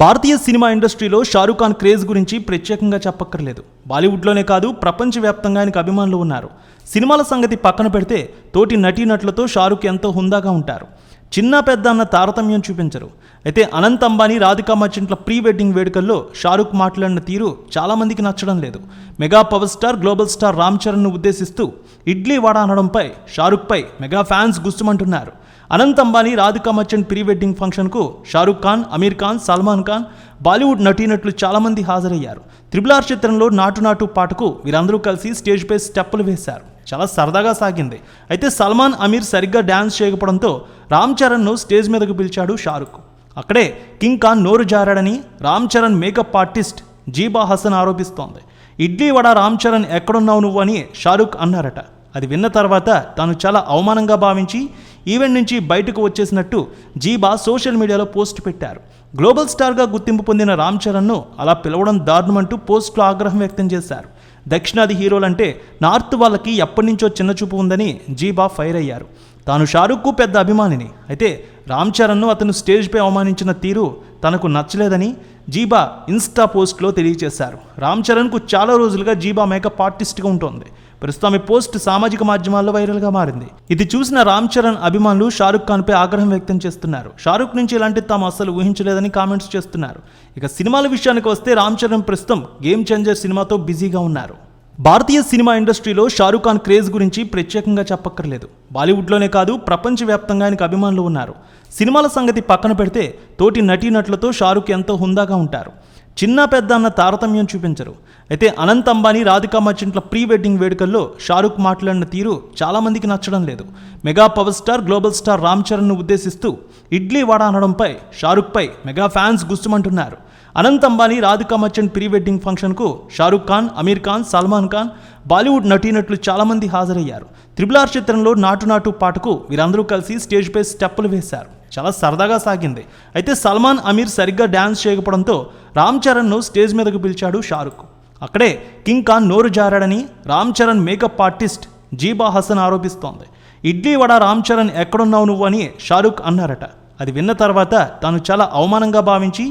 భారతీయ cinema ఇండస్ట్రీలో Shah Rukh Khan craze గురించి ప్రత్యేకంగా చెప్పక్కర్లేదు. బాలీవుడ్లోనే కాదు ప్రపంచవ్యాప్తంగా ఆయనకు అభిమానులు ఉన్నారు. సినిమాల సంగతి పక్కన పెడితే తోటి నటీనటులతో షారూఖ్ ఎంతో హుందాగా ఉంటారు. చిన్న పెద్ద అన్న తారతమ్యం చూపించరు. అయితే అనంత్ అంబానీ రాధికా మర్చెంట్ల ప్రీ వెడ్డింగ్ వేడుకల్లో షారూఖ్ మాట్లాడిన తీరు చాలామందికి నచ్చడం లేదు. Mega power star global star Ram చరణ్ను ఉద్దేశిస్తూ ఇడ్లీ వడ అనడంపై షారూఖ్పై మెగా ఫ్యాన్స్ గుస్తుమంటున్నారు. Anant Ambani Radhika merchant pre wedding ఫంక్షన్కు షారూఖ్ ఖాన్ అమీర్ ఖాన్ సల్మాన్ ఖాన్ బాలీవుడ్ నటీనట్లు చాలామంది హాజరయ్యారు. త్రిబుల్ ఆర్ చిత్రంలో నాటు నాటు పాటకు వీరందరూ కలిసి స్టేజ్పై స్టెప్పులు వేశారు. చాలా సరదాగా సాగింది. అయితే సల్మాన్ అమీర్ సరిగ్గా డ్యాన్స్ చేయకపోవడంతో రామ్ చరణ్ను స్టేజ్ మీదకు పిలిచాడు షారుఖ్. అక్కడే కింగ్ ఖాన్ నోరు జారాడని రామ్ చరణ్ మేకప్ ఆర్టిస్ట్ జీబా హసన్ ఆరోపిస్తోంది. ఇడ్లీ వడ రామ్ చరణ్ ఎక్కడున్నావు నువ్వు అని షారుఖ్ అన్నారట. అది విన్న తర్వాత తాను చాలా అవమానంగా భావించి ఈవెంట్ నుంచి బయటకు వచ్చేసినట్టు జీబా సోషల్ మీడియాలో పోస్ట్ పెట్టారు. గ్లోబల్ స్టార్గా గుర్తింపు పొందిన రామ్ చరణ్ను అలా పిలవడం దారుణమంటూ పోస్ట్లో ఆగ్రహం వ్యక్తం చేశారు. దక్షిణాది హీరోలంటే నార్త్ వాళ్ళకి ఎప్పటి నుంచో చిన్న చూపు ఉందని జీబా ఫైర్ అయ్యారు. తాను షారుఖ్కు పెద్ద అభిమానిని. అయితే రామ్ చరణ్ను అతను స్టేజ్పై అవమానించిన తీరు తనకు నచ్చలేదని జీబా ఇన్స్టా పోస్ట్లో తెలియజేశారు. రామ్ చరణ్కు చాలా రోజులుగా జీబా మేకప్ ఆర్టిస్ట్గా ఉంటుంది. ప్రస్తుతం ఈ పోస్ట్ సామాజిక మాధ్యమాల్లో వైరల్గా మారింది. ఇది చూసిన రామ్ చరణ్ అభిమానులు షారుఖ్ ఖాన్పై ఆగ్రహం వ్యక్తం చేస్తున్నారు. షారుఖ్ నుంచి ఇలాంటి తాము అస్సలు ఊహించలేదని కామెంట్స్ చేస్తున్నారు. ఇక సినిమాల విషయానికి వస్తే రామ్ చరణ్ ప్రస్తుతం గేమ్ చేంజర్ సినిమాతో బిజీగా ఉన్నారు. భారతీయ సినిమా ఇండస్ట్రీలో షారూఖ్ ఖాన్ క్రేజ్ గురించి ప్రత్యేకంగా చెప్పక్కర్లేదు. బాలీవుడ్లోనే కాదు ప్రపంచవ్యాప్తంగా ఆయనకు అభిమానులు ఉన్నారు. సినిమాల సంగతి పక్కన పెడితే తోటి నటీనటులతో షారూఖ్ ఎంతో హుందాగా ఉంటారు. చిన్న పెద్ద అన్న తారతమ్యం చూపించరు. అయితే అనంత్ అంబానీ రాధికా మర్చెంట్ల ప్రీ వెడ్డింగ్ వేడుకల్లో షారుఖ్ మాట్లాడిన తీరు చాలామందికి నచ్చడం లేదు. Mega power star global star Ram చరణ్ను ఉద్దేశిస్తూ ఇడ్లీ వడ అనడంపై షారుఖ్పై మెగా ఫ్యాన్స్ గుస్తుమంటున్నారు Anant Ambani Radhika merchant pre wedding ఫంక్షన్కు షారుఖ్ ఖాన్ అమీర్ ఖాన్ సల్మాన్ ఖాన్ బాలీవుడ్ నటీనటులు చాలామంది హాజరయ్యారు. త్రిబుల్ ఆర్ చిత్రంలో నాటు నాటు పాటకు వీరందరూ కలిసి స్టేజ్పై స్టెప్పులు వేశారు. చాలా సరదాగా సాగింది. అయితే సల్మాన్ అమీర్ సరిగ్గా డ్యాన్స్ చేయకపోవడంతో రామ్ చరణ్ను స్టేజ్ మీదకు పిలిచాడు షారుఖ్. అక్కడే కింగ్ ఖాన్ నోరు జారాడని రామ్ చరణ్ మేకప్ ఆర్టిస్ట్ జీబా హసన్ ఆరోపిస్తోంది. ఇడ్లీ వడ రామ్ చరణ్ ఎక్కడున్నావు నువ్వు అని షారుఖ్ అన్నారట. అది విన్న తర్వాత తాను చాలా అవమానంగా భావించి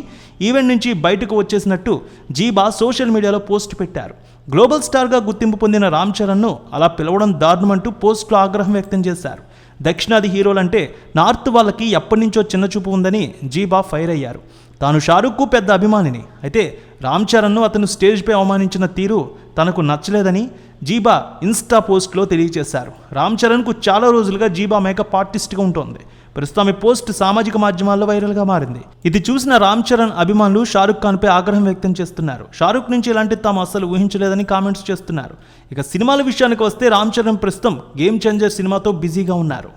ఈవెంట్ నుంచి బయటకు వచ్చేసినట్టు జీబా సోషల్ మీడియాలో పోస్ట్ పెట్టారు. గ్లోబల్ స్టార్గా గుర్తింపు పొందిన రామ్ చరణ్ను అలా పిలవడం దారుణమంటూ పోస్ట్లో ఆగ్రహం వ్యక్తం చేశారు. దక్షిణాది హీరోలంటే నార్త్ వాళ్ళకి ఎప్పటి నుంచో చిన్న చూపు ఉందని జీబా ఫైర్ అయ్యారు. తాను షారుఖ్కు పెద్ద అభిమానిని. అయితే రామ్ చరణ్ను అతను స్టేజ్పై అవమానించిన తీరు తనకు నచ్చలేదని జీబా ఇన్స్టా పోస్ట్లో తెలియజేశారు. రామ్ చరణ్కు చాలా రోజులుగా జీబా మేకప్ ఆర్టిస్ట్గా ఉంటుంది. ప్రస్తుతం ఈ పోస్ట్ సామాజిక మాధ్యమాల్లో వైరల్గా మారింది. ఇది చూసిన రామ్ చరణ్ అభిమానులు షారుఖ్ ఖాన్పై ఆగ్రహం వ్యక్తం చేస్తున్నారు. షారుఖ్ నుంచి ఇలాంటి తాము అస్సలు ఊహించలేదని కామెంట్స్ చేస్తున్నారు. ఇక సినిమాల విషయానికి వస్తే రామ్ చరణ్ ప్రస్తుతం గేమ్ చేంజర్ సినిమాతో బిజీగా ఉన్నారు.